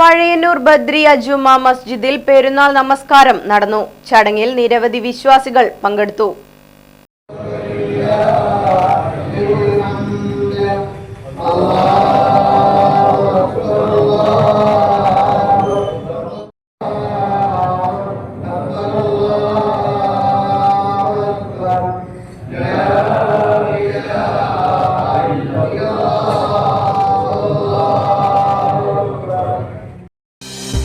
Pazhayannur Badri അജുമ മസ്ജിദിൽ പെരുന്നാൾ നമസ്കാരം നടന്നു. ചടങ്ങിൽ നിരവധി വിശ്വാസികൾ പങ്കെടുത്തു.